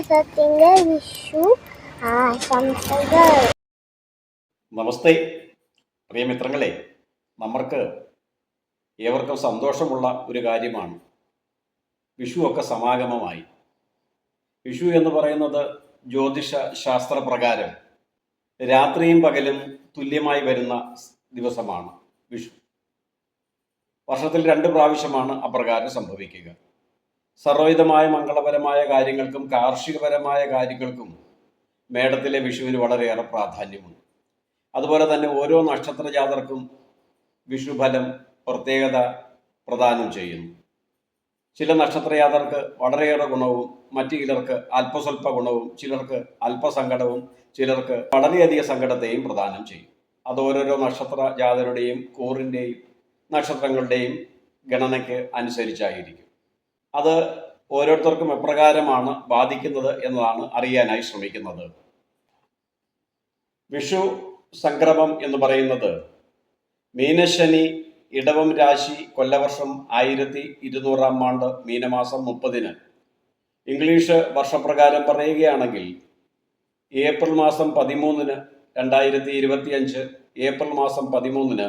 വിഷു ആശംസകൾ. നമസ്തേ. പ്രിയമിത്രങ്ങളെ നമ്മൾക്ക് ഏവർക്കും സന്തോഷമുള്ള ഒരു കാര്യമാണ്. വിഷു ഒക്കെ സമാഗമമായി. വിഷു എന്ന് പറയുന്നത് ജ്യോതിഷ ശാസ്ത്രപ്രകാരം രാത്രിയും പകലും തുല്യമായി വരുന്ന ദിവസമാണ് വിഷു. വർഷത്തിൽ രണ്ട് പ്രാവശ്യമാണ് അപ്രകാരം സംഭവിക്കുക. സർവവിധമായ മംഗളപരമായ കാര്യങ്ങൾക്കും കാർഷികപരമായ കാര്യങ്ങൾക്കും മേടത്തിലെ വിഷുവിന് വളരെയേറെ പ്രാധാന്യമുണ്ട്. അതുപോലെ തന്നെ ഓരോ നക്ഷത്ര ജാതർക്കും വിഷുഫലം പ്രത്യേകത പ്രദാനം ചെയ്യുന്നു. ചില നക്ഷത്രയാതർക്ക് വളരെയേറെ ഗുണവും മറ്റു ചിലർക്ക് അല്പസ്വല്പ ഗുണവും ചിലർക്ക് അല്പസങ്കടവും ചിലർക്ക് വളരെയധികം സങ്കടത്തെയും പ്രദാനം ചെയ്യും. അത് ഓരോരോ നക്ഷത്ര ജാതരുടെയും കൂറിന്റെയും നക്ഷത്രങ്ങളുടെയും ഗണനയ്ക്ക് അനുസരിച്ചായിരിക്കും. അത് ഓരോരുത്തർക്കും എപ്രകാരമാണ് ബാധിക്കുന്നത് എന്നതാണ് അറിയാനായി ശ്രമിക്കുന്നത്. വിഷു സംക്രമം എന്ന് പറയുന്നത് മീനശനി ഇടവം രാശി കൊല്ലവർഷം ആയിരത്തി ഇരുന്നൂറാം ആണ്ട് മീനമാസം മുപ്പതിന്. ഇംഗ്ലീഷ് വർഷപ്രകാരം പറയുകയാണെങ്കിൽ ഏപ്രിൽ മാസം പതിമൂന്നിന് രണ്ടായിരത്തി ഇരുപത്തിയഞ്ച് ഏപ്രിൽ മാസം പതിമൂന്നിന്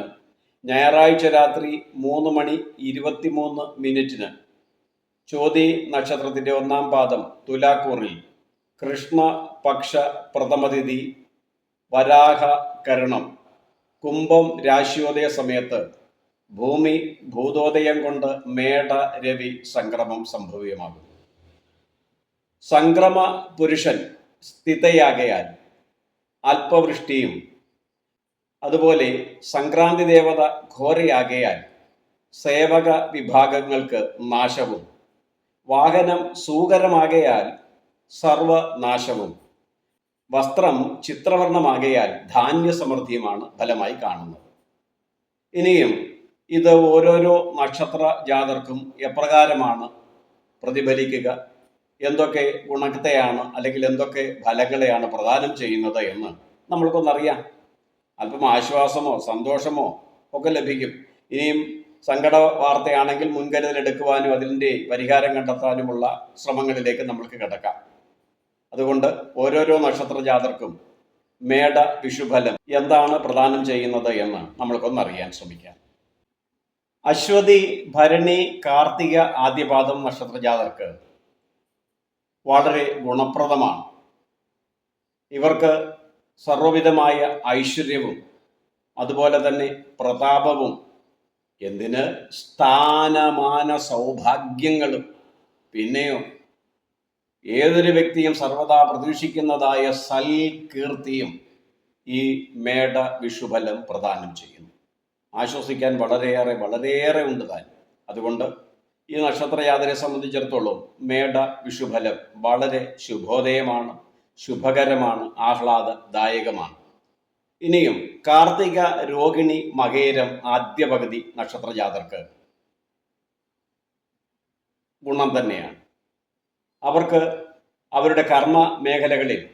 ഞായറാഴ്ച രാത്രി മൂന്ന് മണി ഇരുപത്തിമൂന്ന് മിനിറ്റിന് ചോതി നക്ഷത്രത്തിന്റെ ഒന്നാം പാദം തുലാക്കൂറിൽ കൃഷ്ണപക്ഷ പ്രഥമതിഥി വരാഹ കരണം കുംഭം രാശിയോദയ സമയത്ത് ഭൂമി ഭൂതോദയം കൊണ്ട് മേട രവി സംക്രമം സംഭവ്യമാകുന്നു സംക്രമ പുരുഷൻ സ്ഥിതയാകയാൽ അല്പവൃഷ്ടിയും അതുപോലെ സംക്രാന്തി ദേവത ഘോരയാകയാൽ സേവക വിഭാഗങ്ങൾക്ക് നാശവും വാഹനം സൂകരമാകയാൽ സർവനാശവും. വസ്ത്രം ചിത്രവർണമാകയാൽ ധാന്യസമൃദ്ധിയുമാണ് ഫലമായി കാണുന്നത്. ഇനിയും ഇത് ഓരോരോ നക്ഷത്ര ജാതർക്കും എപ്രകാരമാണ് പ്രതിഫലിക്കുക എന്തൊക്കെ ഗുണത്തെയാണ് അല്ലെങ്കിൽ എന്തൊക്കെ ഫലങ്ങളെയാണ് പ്രദാനം ചെയ്യുന്നത് എന്ന് നമ്മൾക്കൊന്നറിയാം. അല്പം ആശ്വാസമോ സന്തോഷമോ ഒക്കെ ലഭിക്കും. ഇനിയും സങ്കട വാർത്തയാണെങ്കിൽ മുൻകരുതൽ എടുക്കുവാനും അതിന്റെ പരിഹാരം കണ്ടെത്താനുമുള്ള ശ്രമങ്ങളിലേക്ക് നമ്മൾക്ക് കിടക്കാം. അതുകൊണ്ട് ഓരോരോ നക്ഷത്ര ജാതർക്കും മേട വിഷുഫലം എന്താണ് പ്രദാനം ചെയ്യുന്നത് എന്ന് നമ്മൾക്കൊന്നറിയാൻ ശ്രമിക്കാം. അശ്വതി ഭരണി കാർത്തിക ആദ്യപാദം നക്ഷത്ര ജാതർക്ക് വളരെ ഗുണപ്രദമാണ്. ഇവർക്ക് സർവവിധമായ ഐശ്വര്യവും അതുപോലെ തന്നെ പ്രതാപവും എന്തിന്? സ്ഥാനമാന സൗഭാഗ്യങ്ങളും. പിന്നെയോ ഏതൊരു വ്യക്തിയും സർവദാ പ്രതീക്ഷിക്കുന്നതായ സൽകീർത്തിയും ഈ മേട വിഷുഫലം പ്രദാനം ചെയ്യുന്നു. ആശ്വസിക്കാൻ വളരെയേറെ വളരെയേറെ ഉണ്ട് താൻ. അതുകൊണ്ട് ഈ നക്ഷത്ര യാത്രയെ സംബന്ധിച്ചിടത്തോളം മേട വിഷുഫലം വളരെ ശുഭോദയമാണ് ശുഭകരമാണ് ആഹ്ലാദദായകമാണ്. ഇനിയും കാർത്തിക രോഹിണി മകേരം ആദ്യ പകുതി നക്ഷത്ര ജാതർക്ക് ഗുണം തന്നെയാണ്. അവർക്ക് അവരുടെ കർമ്മ മേഖലകളിൽ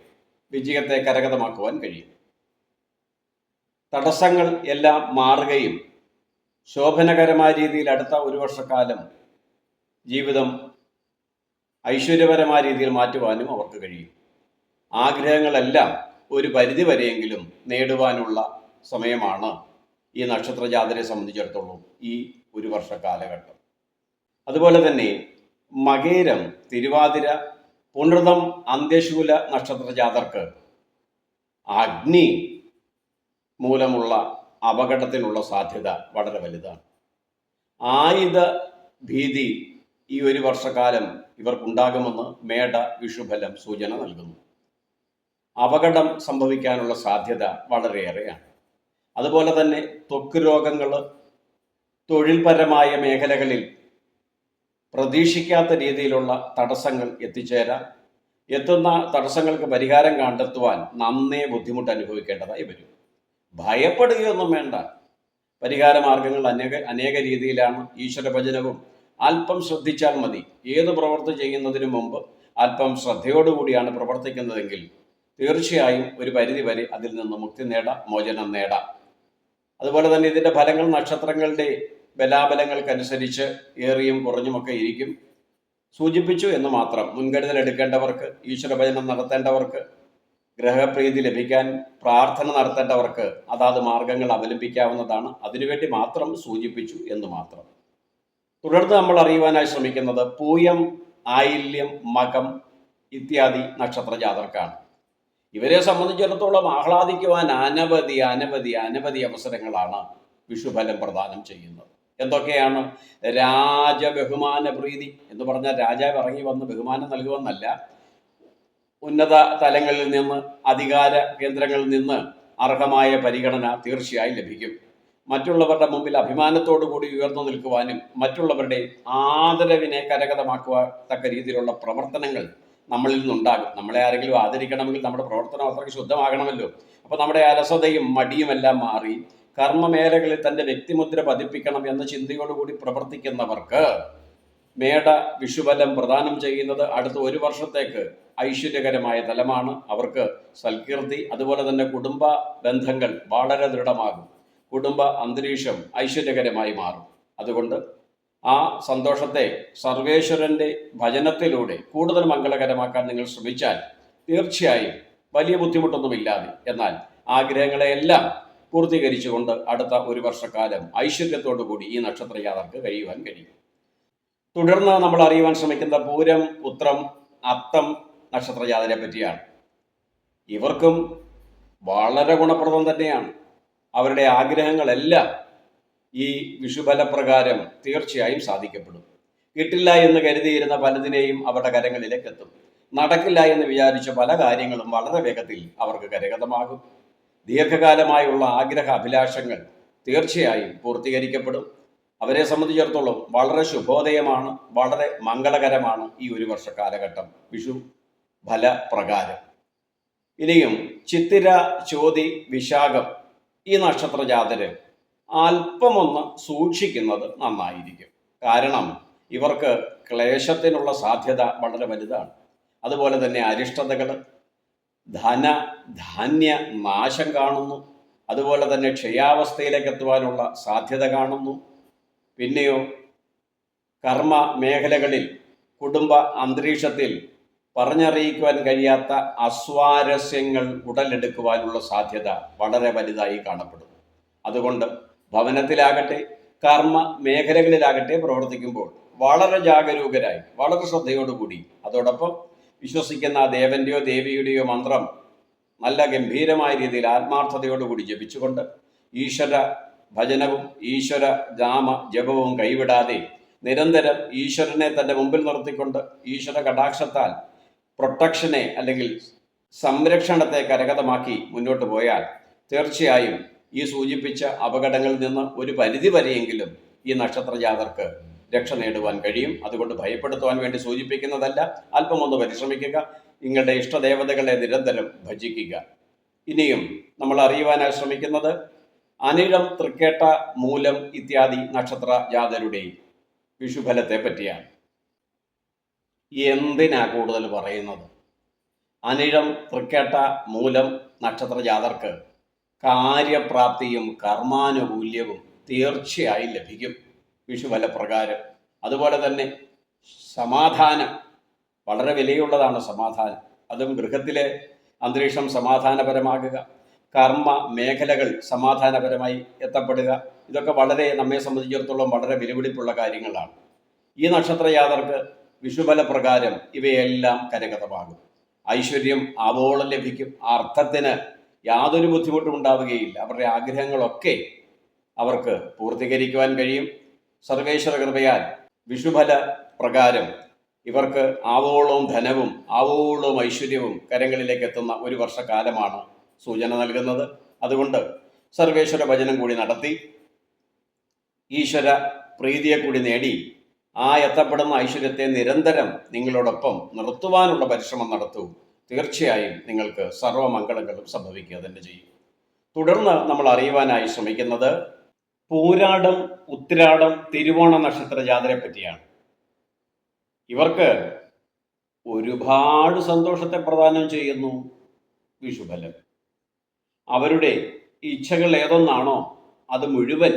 വിജയത്തെ കരഗതമാക്കുവാൻ കഴിയും. തടസ്സങ്ങൾ എല്ലാം മാറുകയും ശോഭനകരമായ രീതിയിൽ അടുത്ത ഒരു വർഷക്കാലം ജീവിതം ഐശ്വര്യപരമായ രീതിയിൽ മാറ്റുവാനും അവർക്ക് കഴിയും. ആഗ്രഹങ്ങളെല്ലാം ഒരു പരിധി വരെയെങ്കിലും നേടുവാനുള്ള സമയമാണ് ഈ നക്ഷത്ര ജാതരെ സംബന്ധിച്ചിടത്തോളം ഈ ഒരു വർഷ കാലഘട്ടം. അതുപോലെ തന്നെ മകേരം തിരുവാതിര പുണൃതം അന്ത്യശൂല നക്ഷത്ര ജാതർക്ക് അഗ്നി മൂലമുള്ള അപകടത്തിനുള്ള സാധ്യത വളരെ വലുതാണ്. ആയുധ ഭീതി ഈ ഒരു വർഷക്കാലം ഇവർക്കുണ്ടാകുമെന്ന് മേട വിഷുഫലം സൂചന നൽകുന്നു. അപകടം സംഭവിക്കാനുള്ള സാധ്യത വളരെയേറെയാണ്. അതുപോലെ തന്നെ ത്വക്ക് രോഗങ്ങൾ തൊഴിൽപരമായ മേഖലകളിൽ പ്രതീക്ഷിക്കാത്ത രീതിയിലുള്ള തടസ്സങ്ങൾ എത്തിച്ചേരാം. എത്തുന്ന തടസ്സങ്ങൾക്ക് പരിഹാരം കണ്ടെത്തുവാൻ നന്നേ ബുദ്ധിമുട്ട് അനുഭവിക്കേണ്ടതായി വരും. ഭയപ്പെടുകയൊന്നും വേണ്ട. പരിഹാര മാർഗങ്ങൾ അനേക അനേക രീതിയിലാണ്. ഈശ്വരഭജനവും അല്പം ശ്രദ്ധിച്ചാൽ മതി. ഏത് പ്രവൃത്തി ചെയ്യുന്നതിനു മുമ്പ് അല്പം ശ്രദ്ധയോടുകൂടിയാണ് പ്രവർത്തിക്കുന്നതെങ്കിൽ തീർച്ചയായും ഒരു പരിധി വരെ അതിൽ നിന്ന് മുക്തി നേടാം മോചനം നേടാം. അതുപോലെ തന്നെ ഇതിന്റെ ഫലങ്ങൾ നക്ഷത്രങ്ങളുടെ ബലാബലങ്ങൾക്കനുസരിച്ച് ഏറിയും കുറഞ്ഞുമൊക്കെ ഇരിക്കും. സൂചിപ്പിച്ചു എന്ന് മാത്രം മുൻകരുതൽ എടുക്കേണ്ടവർക്ക് ഈശ്വരഭജനം നടത്തേണ്ടവർക്ക് ഗ്രഹപ്രീതി ലഭിക്കാൻ പ്രാർത്ഥന നടത്തേണ്ടവർക്ക് അതാത് മാർഗങ്ങൾ അവലംബിക്കാവുന്നതാണ്. അതിനുവേണ്ടി മാത്രം സൂചിപ്പിച്ചു എന്ന് മാത്രം. തുടർന്ന് നമ്മൾ അറിയുവാനായി ശ്രമിക്കുന്നത് പൂയം ആയില്യം മകം ഇത്യാദി നക്ഷത്ര ജാതർക്കാണ് ഇവരെ സംബന്ധിച്ചിടത്തോളം ആഹ്ലാദിക്കുവാൻ അനവധി അനവധി അനവധി അവസരങ്ങളാണ് വിഷുഫലം പ്രദാനം ചെയ്യുന്നത്. എന്തൊക്കെയാണ്? രാജബഹുമാന പ്രീതി എന്ന് പറഞ്ഞാൽ രാജാവ് ഇറങ്ങി വന്ന് ബഹുമാനം നൽകുമെന്നല്ല. ഉന്നത തലങ്ങളിൽ നിന്ന് അധികാര കേന്ദ്രങ്ങളിൽ നിന്ന് അർഹമായ പരിഗണന തീർച്ചയായും ലഭിക്കും. മറ്റുള്ളവരുടെ മുമ്പിൽ അഭിമാനത്തോടു കൂടി ഉയർന്നു നിൽക്കുവാനും മറ്റുള്ളവരുടെ ആദരവിനെ കരഗതമാക്കുവാത്തക്ക രീതിയിലുള്ള പ്രവർത്തനങ്ങൾ നമ്മളിൽ നിന്നുണ്ടാകും. നമ്മളെ ആരെങ്കിലും ആദരിക്കണമെങ്കിൽ നമ്മുടെ പ്രവർത്തനം അത്രയ്ക്ക് ശുദ്ധമാകണമല്ലോ. അപ്പോൾ നമ്മുടെ അലസതയും മടിയുമെല്ലാം മാറി കർമ്മമേഖലകളിൽ തന്റെ വ്യക്തിമുദ്ര പതിപ്പിക്കണം എന്ന ചിന്തയോടുകൂടി പ്രവർത്തിക്കുന്നവർക്ക് മേട വിഷുബലം പ്രദാനം ചെയ്യുന്നത് അടുത്ത ഒരു വർഷത്തേക്ക് ഐശ്വര്യകരമായ തലമാണ് അവർക്ക് സൽകീർത്തി അതുപോലെ തന്നെ കുടുംബ ബന്ധങ്ങൾ വളരെ ദൃഢമാകും. കുടുംബ അന്തരീക്ഷം ഐശ്വര്യകരമായി മാറും. അതുകൊണ്ട് ആ സന്തോഷത്തെ സർവേശ്വരന്റെ ഭജനത്തിലൂടെ കൂടുതൽ മംഗളകരമാക്കാൻ നിങ്ങൾ ശ്രമിച്ചാൽ തീർച്ചയായും വലിയ ബുദ്ധിമുട്ടൊന്നുമില്ലാതെ. എന്നാൽ ആഗ്രഹങ്ങളെയെല്ലാം പൂർത്തീകരിച്ചുകൊണ്ട് അടുത്ത ഒരു വർഷക്കാലം ഐശ്വര്യത്തോടു കൂടി ഈ നക്ഷത്രയാതർക്ക് കഴിയുവാൻ കഴിയും. തുടർന്ന് നമ്മൾ അറിയുവാൻ ശ്രമിക്കുന്ന പൂരം ഉത്രം അത്തം നക്ഷത്രജാതരെ പറ്റിയാണ്. ഇവർക്കും വളരെ ഗുണപ്രദം തന്നെയാണ്. അവരുടെ ആഗ്രഹങ്ങളെല്ലാം ഈ വിഷുബലപ്രകാരം തീർച്ചയായും സാധിക്കപ്പെടും. കിട്ടില്ല എന്ന് കരുതിയിരുന്ന പലതിനെയും അവരുടെ കരങ്ങളിലേക്ക് എത്തും നടക്കില്ല എന്ന് വിചാരിച്ച പല കാര്യങ്ങളും വളരെ വേഗത്തിൽ അവർക്ക് കരഗതമാകും. ദീർഘകാലമായുള്ള ആഗ്രഹ അഭിലാഷങ്ങൾ തീർച്ചയായും പൂർത്തീകരിക്കപ്പെടും. അവരെ സംബന്ധിച്ചിടത്തോളം വളരെ ശുഭോദയമാണ് വളരെ മംഗളകരമാണ് ഈ ഒരു വർഷ കാലഘട്ടം വിഷു ഫലപ്രകാരം. ഇനിയും ചിത്തിര ചോതി വിശാഖം ഈ നക്ഷത്ര ജാതര് അല്പമൊന്ന് സൂക്ഷിക്കുന്നത് നന്നായിരിക്കും. കാരണം ഇവർക്ക് ക്ലേശത്തിനുള്ള സാധ്യത വളരെ വലുതാണ്. അതുപോലെ തന്നെ അരിഷ്ടതകൾ ധന ധാന്യ നാശം കാണുന്നു. അതുപോലെ തന്നെ ക്ഷയാവസ്ഥയിലേക്ക് എത്തുവാനുള്ള സാധ്യത കാണുന്നു. പിന്നെയോ കർമ്മ മേഖലകളിൽ കുടുംബ അന്തരീക്ഷത്തിൽ പറഞ്ഞറിയിക്കുവാൻ കഴിയാത്ത അസ്വാരസ്യങ്ങൾ ഉടലെടുക്കുവാനുള്ള സാധ്യത വളരെ വലുതായി കാണപ്പെടുന്നു. അതുകൊണ്ട് ഭവനത്തിലാകട്ടെ കർമ്മ മേഖലകളിലാകട്ടെ പ്രവർത്തിക്കുമ്പോൾ വളരെ ജാഗരൂകരായി വളരെ ശ്രദ്ധയോടുകൂടി. അതോടൊപ്പം വിശ്വസിക്കുന്ന ദേവന്റെയോ ദേവിയുടെയോ മന്ത്രം നല്ല ഗംഭീരമായ രീതിയിൽ ആത്മാർത്ഥതയോടുകൂടി ജപിച്ചുകൊണ്ട് ഈശ്വര ഭജനവും ഈശ്വര ഗാമ ജപവും കൈവിടാതെ നിരന്തരം ഈശ്വരനെ തന്റെ മുമ്പിൽ നിർത്തിക്കൊണ്ട് ഈശ്വര കടാക്ഷത്താൽ പ്രൊട്ടക്ഷനെ അല്ലെങ്കിൽ സംരക്ഷണത്തെ കരകതമാക്കി മുന്നോട്ട് പോയാൽ തീർച്ചയായും ഈ സൂചിപ്പിച്ച അപകടങ്ങളിൽ നിന്ന് ഒരു പരിധി വരെയെങ്കിലും ഈ നക്ഷത്ര ജാതർക്ക് രക്ഷ നേടുവാൻ കഴിയും. അതുകൊണ്ട് ഭയപ്പെടുത്തുവാൻ വേണ്ടി സൂചിപ്പിക്കുന്നതല്ല അല്പം ഒന്ന് പരിശ്രമിക്കുക. നിങ്ങളുടെ ഇഷ്ടദേവതകളെ നിരന്തരം ഭജിക്കുക. ഇനിയും നമ്മൾ അറിയുവാനായി ശ്രമിക്കുന്നത് അനിഴം തൃക്കേട്ട മൂലം ഇത്യാദി നക്ഷത്ര ജാതരുടെ വിഷുഫലത്തെ പറ്റിയാണ് എന്തിനാ കൂടുതൽ പറയുന്നത്? അനിഴം തൃക്കേട്ട മൂലം നക്ഷത്ര ജാതർക്ക് കാര്യപ്രാപ്തിയും കർമാനുകൂല്യവും തീർച്ചയായും ലഭിക്കും. വിഷുവല പ്രകാരം അതുപോലെ തന്നെ സമാധാനം. വളരെ വിലയുള്ളതാണ് സമാധാനം. അതും ഗൃഹത്തിലെ അന്തരീക്ഷം സമാധാനപരമാകുക. കർമ്മ മേഖലകൾ സമാധാനപരമായി എത്തപ്പെടുക. ഇതൊക്കെ വളരെ നമ്മെ സംബന്ധിച്ചിടത്തോളം വളരെ വിലപിടിപ്പുള്ള കാര്യങ്ങളാണ്. ഈ നക്ഷത്രയാതർക്ക് വിഷുബല പ്രകാരം ഇവയെല്ലാം കരഗതമാകും. ഐശ്വര്യം ആവോളം ലഭിക്കും. അർത്ഥത്തിന് യാതൊരു ബുദ്ധിമുട്ടും ഉണ്ടാവുകയില്ല. അവരുടെ ആഗ്രഹങ്ങളൊക്കെ അവർക്ക് പൂർത്തീകരിക്കുവാൻ കഴിയും. സർവേശ്വര കൃപയാൽ വിഷുഫല പ്രകാരം ഇവർക്ക് ആവോളവും ധനവും ആവോളവും ഐശ്വര്യവും കരങ്ങളിലേക്ക് എത്തുന്ന ഒരു വർഷക്കാലമാണ് സൂചന നൽകുന്നത്. അതുകൊണ്ട് സർവേശ്വര ഭജനം കൂടി നടത്തി ഈശ്വര പ്രീതിയെ കൂടി നേടി ആ എത്തപ്പെടുന്ന ഐശ്വര്യത്തെ നിരന്തരം നിങ്ങളോടൊപ്പം നിർത്തുവാനുള്ള പരിശ്രമം നടത്തൂ. തീർച്ചയായും നിങ്ങൾക്ക് സർവമംഗളങ്ങളും സംഭവിക്കുക തന്നെ ചെയ്യും. തുടർന്ന് നമ്മൾ അറിയുവാനായി ശ്രമിക്കുന്നത് പൂരാടം ഉത്തിരാടം തിരുവോണ നക്ഷത്ര ജാതരെ പറ്റിയാണ്. ഇവർക്ക് ഒരുപാട് സന്തോഷത്തെ പ്രദാനം ചെയ്യുന്നു വിഷുഫലം. അവരുടെ ഇച്ഛകൾ ഏതൊന്നാണോ അത് മുഴുവൻ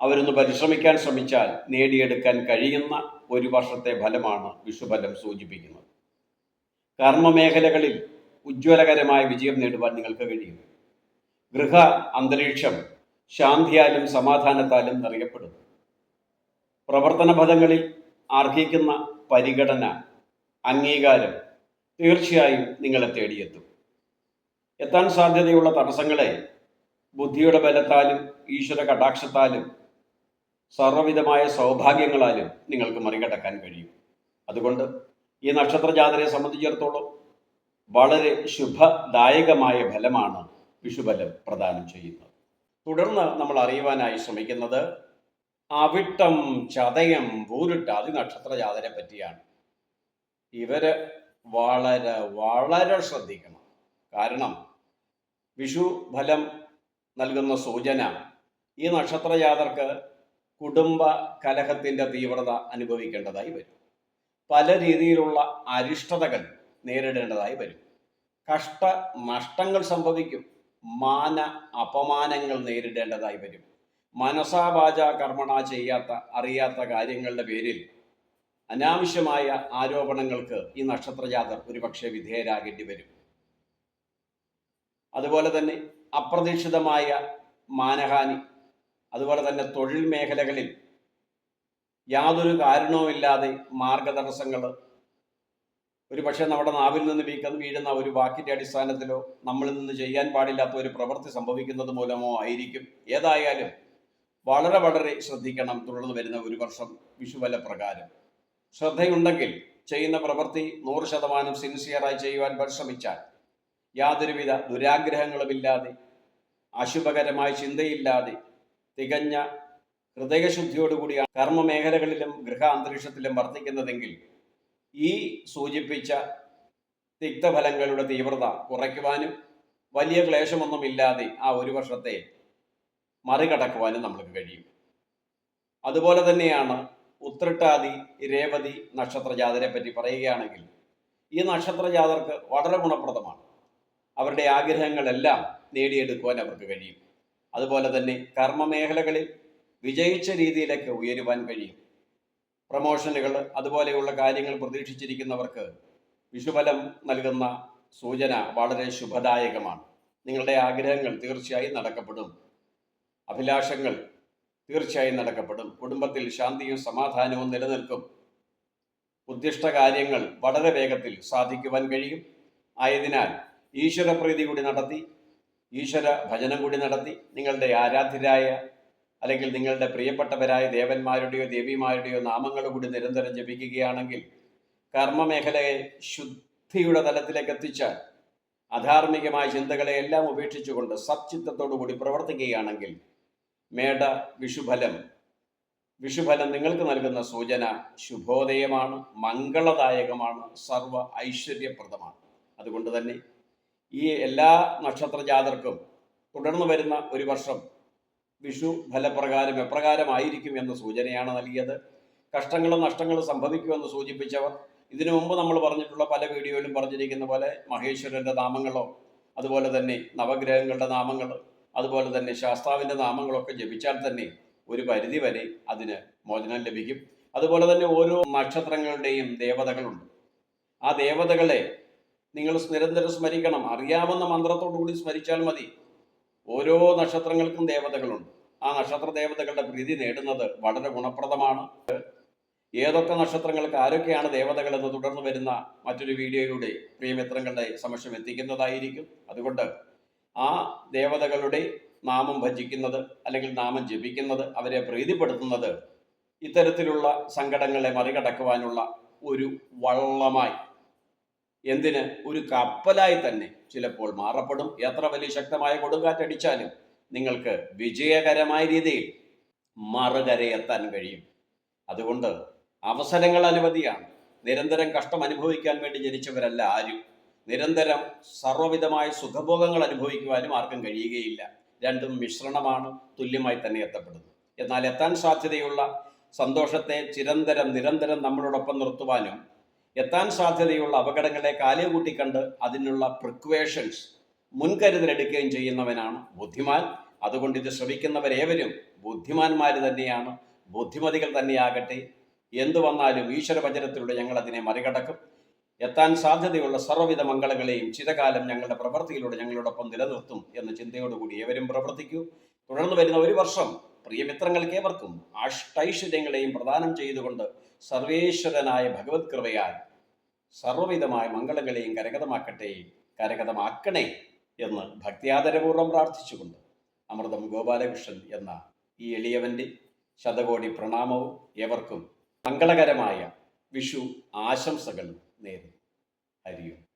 അവരൊന്ന് പരിശ്രമിക്കാൻ ശ്രമിച്ചാൽ നേടിയെടുക്കാൻ കഴിയുന്ന ഒരു വർഷത്തെ ഫലമാണ് വിഷുഫലം സൂചിപ്പിക്കുന്നത്. കർമ്മമേഖലകളിൽ ഉജ്ജ്വലകരമായ വിജയം നേടുവാൻ നിങ്ങൾക്ക് കഴിയും ഗൃഹ അന്തരീക്ഷം ശാന്തിയാലും സമാധാനത്താലും നിറയപ്പെടുന്നു പ്രവർത്തന ഫലങ്ങളിൽ അർഹിക്കുന്ന പരിഗണന അംഗീകാരം തീർച്ചയായും നിങ്ങളെ തേടിയെത്തും. എത്താൻ സാധ്യതയുള്ള തടസ്സങ്ങളെ ബുദ്ധിയുടെ ബലത്താലും ഈശ്വര കടാക്ഷത്താലും സർവവിധമായ സൗഭാഗ്യങ്ങളാലും നിങ്ങൾക്ക് മറികടക്കാൻ കഴിയും. അതുകൊണ്ട് ഈ നക്ഷത്ര ജാതരയെ സംബന്ധിച്ചിടത്തോളം വളരെ ശുഭദായകമായ ഫലമാണ് വിഷുബലം പ്രദാനം ചെയ്യുന്നത്. തുടർന്ന് നമ്മൾ അറിയുവാനായി ശ്രമിക്കുന്നത് അവിട്ടം ചതയം പൂരിട്ടാതി നക്ഷത്ര ജാതരെ പറ്റിയാണ്. ഇവർ വളരെ വളരെ ശ്രദ്ധിക്കണം. കാരണം വിഷു ഫലം നൽകുന്ന സൂചന ഈ നക്ഷത്ര ജാതർക്ക് കുടുംബ കലഹത്തിന്റെ തീവ്രത അനുഭവിക്കേണ്ടതായി വരും. പല രീതിയിലുള്ള അരിഷ്ടതകൾ നേരിടേണ്ടതായി വരും. കഷ്ട നഷ്ടങ്ങൾ സംഭവിക്കും. മാന അപമാനങ്ങൾ നേരിടേണ്ടതായി വരും. മനസാവാച കർമ്മണ ചെയ്യാത്ത അറിയാത്ത കാര്യങ്ങളുടെ പേരിൽ അനാവശ്യമായ ആരോപണങ്ങൾക്ക് ഈ നക്ഷത്രജാതർ ഒരുപക്ഷെ വിധേയരാകേണ്ടി വരും. അതുപോലെ തന്നെ അപ്രതീക്ഷിതമായ മാനഹാനി അതുപോലെ തന്നെ തൊഴിൽ മേഖലകളിൽ യാതൊരു കാരണവുമില്ലാതെ മാർഗതടസ്സങ്ങൾ ഒരു പക്ഷേ നമ്മുടെ നാവിൽ നിന്ന് വീക്കം വീഴുന്ന ഒരു വാക്കിന്റെ അടിസ്ഥാനത്തിലോ നമ്മളിൽ നിന്ന് ചെയ്യാൻ പാടില്ലാത്ത ഒരു പ്രവൃത്തി സംഭവിക്കുന്നത് മൂലമോ ആയിരിക്കും. ഏതായാലും വളരെ വളരെ ശ്രദ്ധിക്കണം തുടർന്ന് വരുന്ന ഒരു വർഷം വിഷുവല പ്രകാരം. ശ്രദ്ധയുണ്ടെങ്കിൽ ചെയ്യുന്ന പ്രവൃത്തി നൂറ് ശതമാനം സിൻസിയറായി ചെയ്യുവാൻ പരിശ്രമിച്ചാൽ യാതൊരുവിധ ദുരാഗ്രഹങ്ങളുമില്ലാതെ അശുഭകരമായ ചിന്തയില്ലാതെ തികഞ്ഞ ഹൃദയശുദ്ധിയോടുകൂടിയാണ് കർമ്മ മേഖലകളിലും ഗൃഹ അന്തരീക്ഷത്തിലും വർദ്ധിക്കുന്നതെങ്കിൽ ഈ സൂചിപ്പിച്ച തിക്തഫലങ്ങളുടെ തീവ്രത കുറയ്ക്കുവാനും വലിയ ക്ലേശമൊന്നുമില്ലാതെ ആ ഒരു വർഷത്തെ മറികടക്കുവാനും നമ്മൾക്ക് കഴിയും. അതുപോലെ തന്നെയാണ് ഉത്രട്ടാതി രേവതി നക്ഷത്ര ജാതരെ പറ്റി പറയുകയാണെങ്കിൽ ഈ നക്ഷത്ര ജാതർക്ക് വളരെ ഗുണപ്രദമാണ്. അവരുടെ ആഗ്രഹങ്ങളെല്ലാം നേടിയെടുക്കുവാൻ അവർക്ക് കഴിയും. അതുപോലെ തന്നെ കർമ്മ മേഖലകളിൽ വിജയിച്ച രീതിയിലേക്ക് ഉയരുവാൻ കഴിയും. പ്രമോഷനുകൾ അതുപോലെയുള്ള കാര്യങ്ങൾ പ്രതീക്ഷിച്ചിരിക്കുന്നവർക്ക് വിഷുഫലം നൽകുന്ന സൂചന വളരെ ശുഭദായകമാണ്. നിങ്ങളുടെ ആഗ്രഹങ്ങൾ തീർച്ചയായും നടക്കപ്പെടും. അഭിലാഷങ്ങൾ തീർച്ചയായും നടക്കപ്പെടും. കുടുംബത്തിൽ ശാന്തിയും സമാധാനവും നിലനിൽക്കും. ഉദ്ദിഷ്ട കാര്യങ്ങൾ വളരെ വേഗത്തിൽ സാധിക്കുവാൻ കഴിയും. ആയതിനാൽ ഈശ്വരപ്രീതി കൂടി നടത്തി ഈശ്വര ഭജനം കൂടി നടത്തി നിങ്ങളുടെ ആരാധ്യരായ അല്ലെങ്കിൽ നിങ്ങളുടെ പ്രിയപ്പെട്ടവരായ ദേവന്മാരുടെയോ ദേവിമാരുടെയോ നാമങ്ങൾ കൂടി നിരന്തരം ജപിക്കുകയാണെങ്കിൽ കർമ്മമേഖലയെ ശുദ്ധിയുടെ തലത്തിലേക്ക് എത്തിച്ചാൽ അധാർമികമായ ചിന്തകളെ എല്ലാം ഉപേക്ഷിച്ചുകൊണ്ട് സച്ചിത്തത്തോടുകൂടി പ്രവർത്തിക്കുകയാണെങ്കിൽ മേട വിഷുഫലം വിഷുഫലം നിങ്ങൾക്ക് നൽകുന്ന സൂചന ശുഭോദയമാണ് മംഗളദായകമാണ് സർവ ഐശ്വര്യപ്രദമാണ്. അതുകൊണ്ട് തന്നെ ഈ എല്ലാ നക്ഷത്ര ജാതർക്കും തുടർന്ന് വരുന്ന ഒരു വർഷം വിഷു ഫലപ്രകാരം എപ്രകാരമായിരിക്കും എന്ന സൂചനയാണ് നൽകിയത്. കഷ്ടങ്ങളും നഷ്ടങ്ങളും സംഭവിക്കുമെന്ന് സൂചിപ്പിച്ചവർ. ഇതിനു മുമ്പ് നമ്മൾ പറഞ്ഞിട്ടുള്ള പല വീഡിയോയിലും പറഞ്ഞിരിക്കുന്ന പോലെ മഹേശ്വരന്റെ നാമങ്ങളോ അതുപോലെ തന്നെ നവഗ്രഹങ്ങളുടെ നാമങ്ങൾ അതുപോലെ തന്നെ ശാസ്താവിന്റെ നാമങ്ങളൊക്കെ ജപിച്ചാൽ തന്നെ ഒരു പരിധി വരെ അതിന് മോചനം ലഭിക്കും. അതുപോലെ തന്നെ ഓരോ നക്ഷത്രങ്ങളുടെയും ദേവതകളുണ്ട്. ആ ദേവതകളെ നിങ്ങൾ നിരന്തരം സ്മരിക്കണം. അറിയാവുന്ന മന്ത്രത്തോടു കൂടി സ്മരിച്ചാൽ മതി. ഓരോ നക്ഷത്രങ്ങൾക്കും ദേവതകളുണ്ട്. ആ നക്ഷത്ര ദേവതകളുടെ പ്രീതി നേടുന്നത് വളരെ ഗുണപ്രദമാണ്. ഏതൊക്കെ നക്ഷത്രങ്ങൾക്ക് ആരൊക്കെയാണ് ദേവതകൾ എന്ന് തുടർന്ന് വരുന്ന മറ്റൊരു വീഡിയോയിലൂടെ പ്രിയമിത്രങ്ങളുടെ സമക്ഷം എത്തിക്കുന്നതായിരിക്കും. അതുകൊണ്ട് ആ ദേവതകളുടെ നാമം ഭജിക്കുന്നത് അല്ലെങ്കിൽ നാമം ജപിക്കുന്നത് അവരെ പ്രീതിപ്പെടുത്തുന്നത് ഇത്തരത്തിലുള്ള സങ്കടങ്ങളെ മറികടക്കുവാനുള്ള ഒരു വള്ളമായി എന്തിന്? ഒരു കപ്പലായി തന്നെ ചിലപ്പോൾ മാറപ്പെടും. എത്ര വലിയ ശക്തമായ കൊടുങ്കാറ്റടിച്ചാലും നിങ്ങൾക്ക് വിജയകരമായ രീതിയിൽ മറുകരയെത്താൻ കഴിയും. അതുകൊണ്ട് അവസരങ്ങൾ അനുമതിയാണ് നിരന്തരം കഷ്ടം അനുഭവിക്കാൻ വേണ്ടി ജനിച്ചവരല്ല ആരും. നിരന്തരം സർവവിധമായ സുഖഭോഗങ്ങൾ അനുഭവിക്കുവാനും ആർക്കും കഴിയുകയില്ല. രണ്ടും മിശ്രണമാണ് തുല്യമായി തന്നെ എത്തപ്പെടുന്നത്. എന്നാൽ എത്താൻ സാധ്യതയുള്ള സന്തോഷത്തെ ചിരന്തരം നിരന്തരം നമ്മളോടൊപ്പം നിർത്തുവാനും എത്താൻ സാധ്യതയുള്ള അപകടങ്ങളെ കാലുകൂട്ടി കണ്ട് അതിനുള്ള പ്രിക്വേഷൻസ് മുൻകരുതലെടുക്കുകയും ചെയ്യുന്നവനാണ് ബുദ്ധിമാൻ. അതുകൊണ്ട് ഇത് ശ്രമിക്കുന്നവരേവരും ബുദ്ധിമാന്മാർ തന്നെയാണ്. ബുദ്ധിമതികൾ തന്നെയാകട്ടെ. എന്തു വന്നാലും ഈശ്വര വചനത്തിലൂടെ ഞങ്ങൾ അതിനെ മറികടക്കും. എത്താൻ സാധ്യതയുള്ള സർവവിധ മംഗളങ്ങളെയും ചിരകാലം ഞങ്ങളുടെ പ്രവൃത്തിയിലൂടെ ഞങ്ങളോടൊപ്പം നിലനിർത്തും എന്ന ചിന്തയോടുകൂടി ഏവരും പ്രവർത്തിക്കൂ. തുടർന്ന് വരുന്ന ഒരു വർഷം പ്രിയമിത്രങ്ങൾക്ക് ഏവർക്കും അഷ്ടൈശ്വര്യങ്ങളെയും പ്രദാനം ചെയ്തുകൊണ്ട് സർവേശ്വരനായ ഭഗവത് കൃപയാൽ സർവവിധമായ മംഗളങ്ങളെയും കരകതമാക്കട്ടെ കരകതമാക്കണേ എന്ന് ഭക്തിയാദരപൂർവം പ്രാർത്ഥിച്ചുകൊണ്ട് അമൃതം ഗോപാലകൃഷ്ണൻ എന്ന ഈ എളിയവന്റെ ശതകോടി പ്രണാമവും ഏവർക്കും മംഗളകരമായ വിഷു ആശംസകൾ നേരുന്നു. ഹരിയും